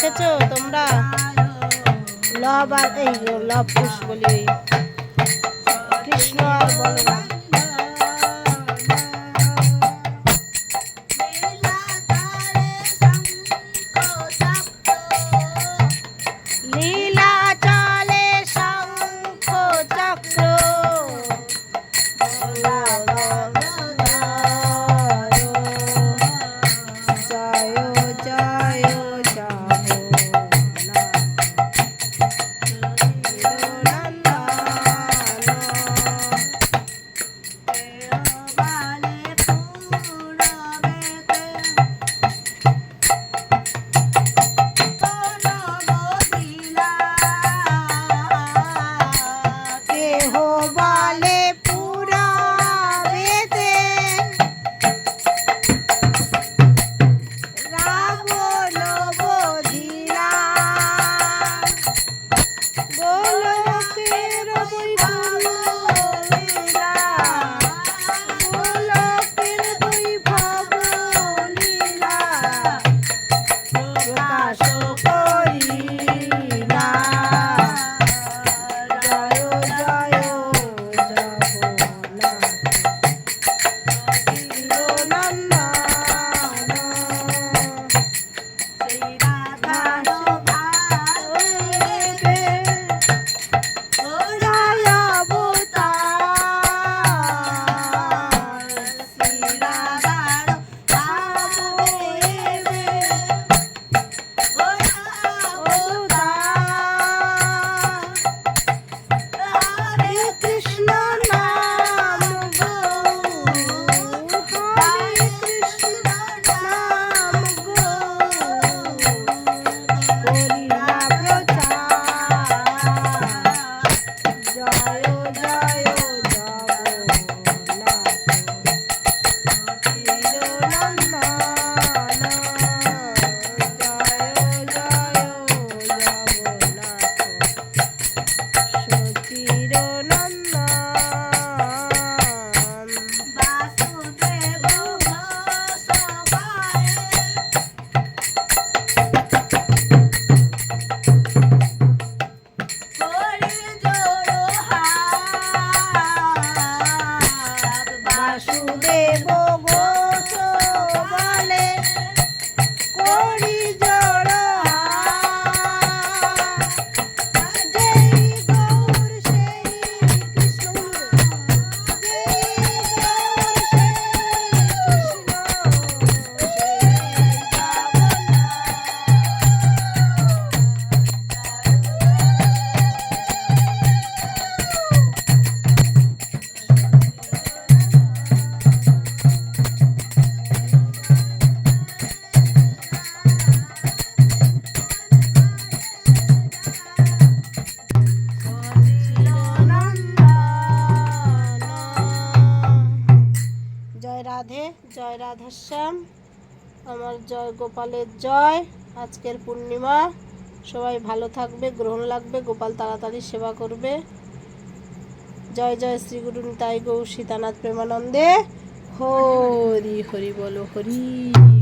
দেখেছ তোমরা লব আর এই লব কুশ বলি কৃষ্ণ আর বলরাম। জয় রাধাশ্যাম, আমার জয় গোপালের জয়, আজকের পূর্ণিমা। সবাই ভালো থাকবে, গ্রহণ লাগবে, গোপাল তাড়াতাড়ি সেবা করবে। জয় জয় শ্রী গুরু নিতাই গৌ সীতানাথ প্রেমানন্দে। হরি হরি বলো, হরি।